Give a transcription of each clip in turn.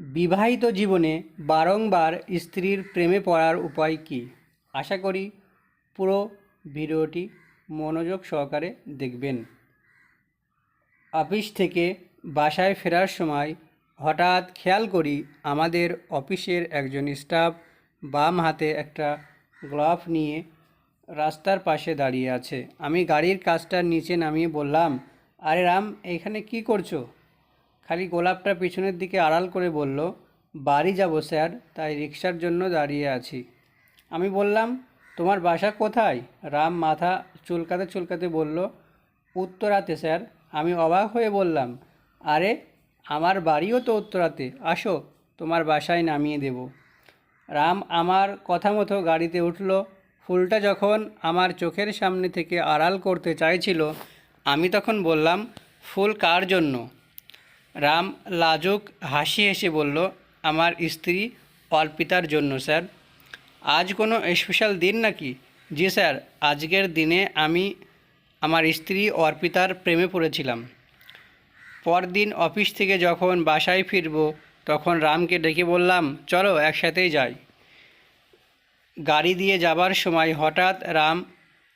বিবাহিত জীবনে বারংবার স্ত্রীর প্রেমে পড়ার উপায় কী? আশা করি পুরো ভিডিওটি মনোযোগ সহকারে দেখবেন। অফিস থেকে বাসায় ফেরার সময় হঠাৎ খেয়াল করি আমাদের অফিসের একজন স্টাফ বাম হাতে একটা গ্লাভ নিয়ে রাস্তার পাশে দাঁড়িয়ে আছে। আমি গাড়ির কাজটা নিচে নামিয়ে বললাম, আরে রাম, এখানে কি করছ? খালি গোলাপটা পিছনের দিকে আড়াল করে বলল, বাড়ি যাব, স্যার, তাই রিক্সার জন্য দাঁড়িয়ে আছি। আমি বললাম, তোমার বাসা কোথায়? রাম মাথা চুলকাতে চুলকাতে বলল, উত্তরাতে, স্যার। আমি অবাক হয়ে বললাম, আরে, আমার বাড়িও তো উত্তরাতে। আসো, তোমার বাসায় নামিয়ে দেব। রাম আমার কথা মতো গাড়িতে উঠল। ফুলটা যখন আমার চোখের সামনে থেকে আড়াল করতে চাইছিল, আমি তখন বললাম, ফুল কার জন্য? রাম লাজুক হাসি হেসে বলল, আমার স্ত্রী অর্পিতার জন্য, স্যার। আজ কোনো স্পেশাল দিন নাকি? জি, স্যার। আজকের দিনে আমি আমার স্ত্রী অর্পিতার প্রেমে পড়েছিলাম। পরদিন অফিস থেকে যখন বাসায় ফিরব, তখন রামকে ডেকে বললাম, চলো, একসাথেই যাই। গাড়ি দিয়ে যাবার সময় হঠাৎ রাম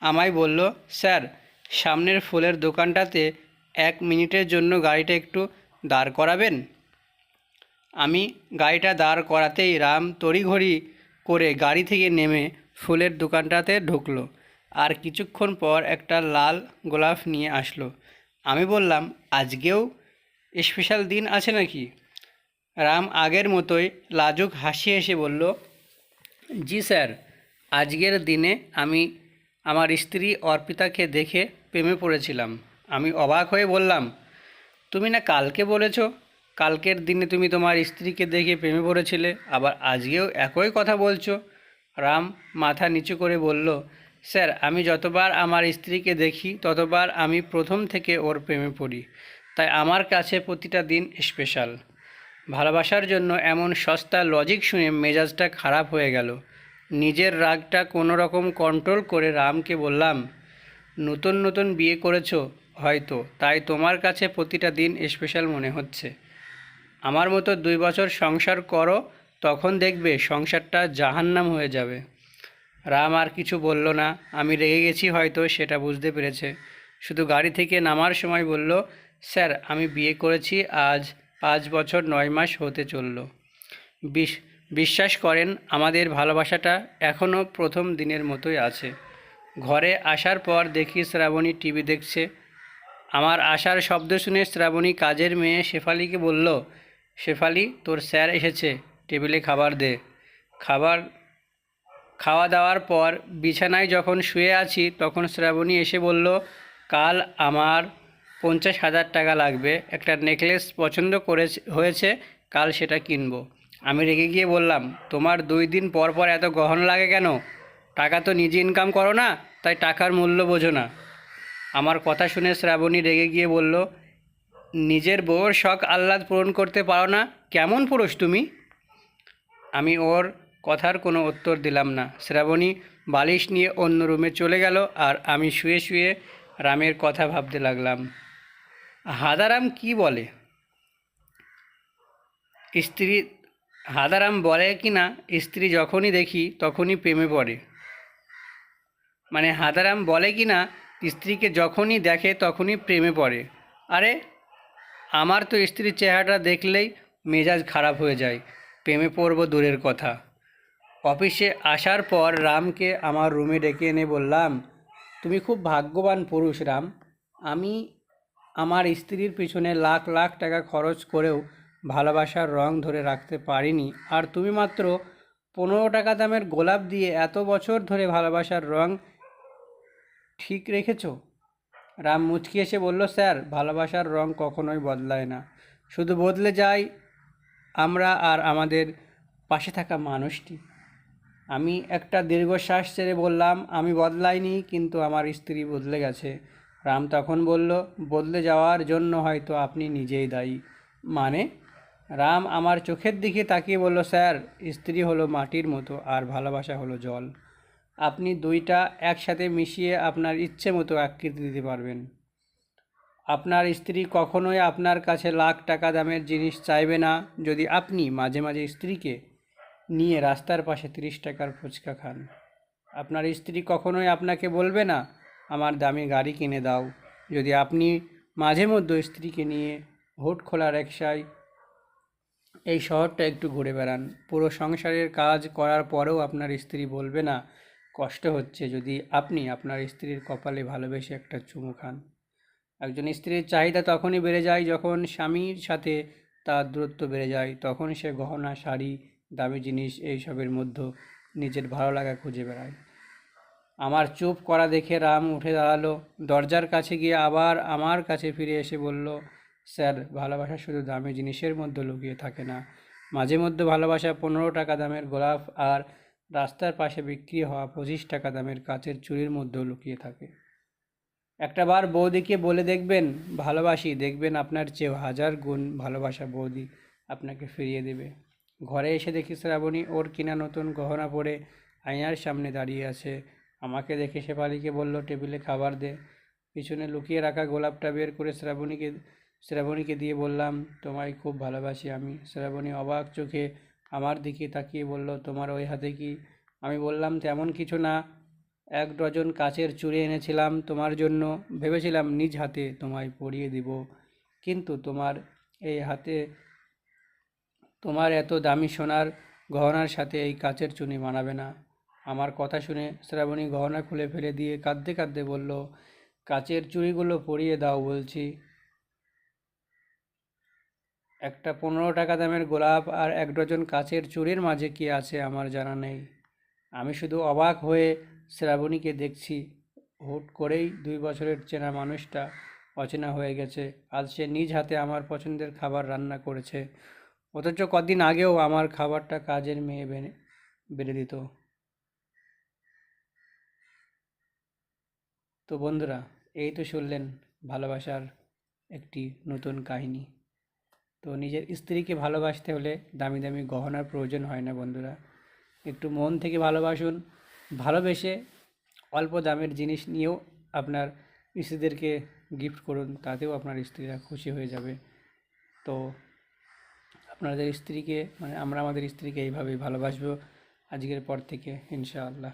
আমায় বলল, স্যার, সামনের ফুলের দোকানটাতে এক মিনিটের জন্য গাড়িটা একটু দাঁড় করাবেন? আমি গাড়িটা দাঁড় করাতেই রাম তড়িঘড়ি করে গাড়ি থেকে নেমে ফুলের দোকানটাতে ঢুকলো। আর কিছুক্ষণ পর একটা লাল গোলাপ নিয়ে আসলো। আমি বললাম, আজকেও স্পেশাল দিন আছে নাকি? রাম আগের মতোই লাজুক হাসি হেসে বলল, জি স্যার, আজকের দিনে আমি আমার স্ত্রী অর্পিতাকে দেখে প্রেমে পড়েছিলাম। আমি অবাক হয়ে বললাম তুমি না কালকে বলেছ? কালকের দিনে তুমি তোমার স্ত্রীকে দেখে প্রেমে পড়েছিলে, আবার আজকেও একই কথা বলছো। রাম মাথা নিচু করে বলল, স্যার, আমি যতবার আমার স্ত্রীকে দেখি, ততবার আমি প্রথম থেকে ওর প্রেমে পড়ি। তাই আমার কাছে প্রতিটা দিন স্পেশাল। ভালোবাসার জন্য এমন সস্তা লজিক শুনে মেজাজটা খারাপ হয়ে গেল। নিজের রাগটা কোনো রকম কন্ট্রোল করে রামকে বললাম, নতুন নতুন বিয়ে করেছ? হয়তো, তাই তোমার কাছে প্রতিটা দিন স্পেশাল মনে হচ্ছে। আমার মতো দুই বছর সংসার করো, তখন দেখবে সংসারটা জাহান্নাম হয়ে যাবে। রাম আর কিছু বলল না, আমি রেগে গেছি হয়তো, সেটা বুঝতে পেরেছে। শুধু গাড়ি থেকে নামার সময় বলল, স্যার, আমি বিয়ে করেছি, আজ পাঁচ বছর নয় মাস হতে চলল। বিশ, বিশ্বাস করেন, আমাদের ভালোবাসাটা এখনও প্রথম দিনের মতোই আছে। ঘরে আসার পর দেখি শ্রাবণী টিভি দেখছে আমার আসার শব্দ শুনে শ্রাবণী কাজের মেয়ে শেফালিকে বলল, শেফালি, তোর স্যার এসেছে, টেবিলে খাবার দে। খাবার, খাওয়া দাওয়ার পর বিছানায় যখন শুয়ে আছি, তখন শ্রাবণী এসে বলল, কাল আমার পঞ্চাশ হাজার টাকা লাগবে, একটা নেকলেস পছন্দ করে হয়েছে, কাল সেটা কিনবো। আমি রেগে গিয়ে বললাম, তোমার দুই দিন পর পর এত গহনা লাগে কেন? টাকা তো নিজে ইনকাম করো না, তাই টাকার মূল্য বোঝো না। আমার কথা শুনে শ্রাবণী রেগে গিয়ে বলল, নিজের বউর শখ আহ্লাদ পূরণ করতে পারো না? কেমন পুরুষ তুমি? আমি ওর কথার কোনো উত্তর দিলাম না। শ্রাবণী বালিশ নিয়ে অন্য রুমে চলে গেল আর আমি শুয়ে শুয়ে রামের কথা ভাবতে লাগলাম। হাদারাম কি বলে? স্ত্রী, হাদারাম বলে কি না? স্ত্রী যখনই দেখি তখনই প্রেমে পড়ে। মানে হাদারাম বলে কি না স্ত্রীকে যখনই দেখে তখনই প্রেমে পড়ে। আরে, আমার তো স্ত্রীর চেহারাটা দেখলেই মেজাজ খারাপ হয়ে যায়। প্রেমে পড়ব দূরের কথা। অফিসে আসার পর রামকে আমার রুমে ডেকে এনে বললাম, তুমি খুব ভাগ্যবান পুরুষ রাম। আমি আমার স্ত্রীর পিছনে লাখ লাখ টাকা খরচ করেও ভালোবাসার রং ধরে রাখতে পারিনি। আর তুমি মাত্র পনেরো টাকা দামের গোলাপ দিয়ে এত বছর ধরে ভালোবাসার রং ঠিক রেখেছো? রাম মুচকি এসে বলল, স্যার, ভালোবাসার রং কখনোই বদলায় না। শুধু বদলে যায় আমরা আর আমাদের পাশে থাকা মানুষটি। আমি একটা দীর্ঘশ্বাস ছেড়ে বললাম, আমি বদলাইনি, কিন্তু আমার স্ত্রী বদলে গেছে। রাম তখন বলল, বদলে যাওয়ার জন্য হয়তো আপনি নিজেই দায়ী। মানে? রাম আমার চোখের দিকে তাকিয়ে বলল, স্যার, স্ত্রী হলো মাটির মতো আর ভালোবাসা হলো জল। আপনি দুইটা একসাথে মিশিয়ে আপনার ইচ্ছে মতো আকৃতি দিতে পারবেন। আপনার স্ত্রী কখনোই আপনার কাছে লাখ টাকা দামের জিনিস চাইবে না যদি আপনি মাঝে মাঝে স্ত্রীকে নিয়ে রাস্তার পাশে তিরিশ টাকার ফুচকা খান। আপনার স্ত্রী কখনোই আপনাকে বলবে না, আমার দামি গাড়ি কিনে দাও। যদি আপনি মাঝে মধ্যে স্ত্রীকে নিয়ে হোট খোলা রিক্সায় এই শহরটা একটু ঘুরে বেড়ান। পুরো সংসারের কাজ করার পরেও আপনার স্ত্রী বলবে না কষ্ট হচ্ছে যদি আপনি আপনার স্ত্রীর কপালে ভালোবেসে একটা চুমু খান। একজন স্ত্রীর চাহিদা তখনই বেড়ে যায় যখন স্বামীর সাথে তার দূরত্ব বেড়ে যায়। তখন সে গহনা, শাড়ি, দামি জিনিস এইসবের মধ্যে নিজের ভালো লাগা খুঁজে বেড়ায়। আমার চুপ করা দেখে রাম উঠে দাঁড়াল। দরজার কাছে গিয়ে আবার আমার কাছে ফিরে এসে বলল, স্যার, ভালোবাসা শুধু দামি জিনিসের মধ্যে লুকিয়ে থাকে না। মাঝে মধ্যে ভালোবাসা পনেরো টাকা দামের গোলাপ আর রাস্তার পাশে বিক্রি হওয়া পঁচিশ টাকা দামের কাচের চুরির মধ্যেও লুকিয়ে থাকে। একটা বার বৌদিকে বলে দেখবেন, ভালোবাসি, দেখবেন আপনার চেয়েও হাজার গুণ ভালোবাসা বৌদি আপনাকে ফিরিয়ে দেবে। ঘরে এসে দেখি শ্রাবণী, ওর কিনা নতুন গহনা পরে আয়নার সামনে দাঁড়িয়ে আছে। আমাকে দেখে শেফালিকে বলল, টেবিলে খাবার দে। পিছনে লুকিয়ে রাখা গোলাপটা বের করে শ্রাবণীকে শ্রাবণীকে দিয়ে বললাম, তোমায় খুব ভালোবাসি আমি। শ্রাবণী অবাক চোখে আমার দিকে তাকিয়ে বলল, তোমার ওই হাতে কি আমি বললাম তেমন কিছু না? এক ডজন কাচের চুড়ি এনেছিলাম তোমার জন্য। ভেবেছিলাম নিজ হাতে তোমায় পরিয়ে দিব। কিন্তু তোমার এই হাতে তোমার এত দামি সোনার গহনার সাথে এই কাচের চুনি মানাবে না। আমার কথা শুনে শ্রাবণী গহনা খুলে ফেলে দিয়ে কাঁদতে কাঁদতে বলল, কাচের চুড়িগুলো পরিয়ে দাও বলছি। একটা পনেরো টাকা দামের গোলাপ আর এক ডজন কাচের চুড়ির মাঝে কি আছে আমার জানা নেই। আমি শুধু অবাক হয়ে শ্রাবণীকে দেখছি। হুট করেই দুই বছরের চেনা মানুষটা অচেনা হয়ে গেছে। আজ সে নিজ হাতে আমার পছন্দের খাবার রান্না করেছে। অথচ কদিন আগেও আমার খাবারটা কাজের মেয়ে বেনে বেড়ে দিত। তো বন্ধুরা, এই তো শুনলেন ভালোবাসার একটি নতুন কাহিনী। তো নিজের স্ত্রীকে ভালোবাসতে হলে দামি দামি গহনার প্রয়োজন হয় না বন্ধুরা। একটু মন থেকে ভালোবাসুন, ভালোবেসে অল্প দামের জিনিস নিয়েও আপনার স্ত্রীদেরকে গিফট করুন, তাতেও আপনার স্ত্রীরা খুশি হয়ে যাবে। তো আপনাদের স্ত্রীকে মানে আমরা আমাদের স্ত্রীকে এইভাবেই ভালোবাসবো। আজকের পর থেকে ইনশাআল্লাহ।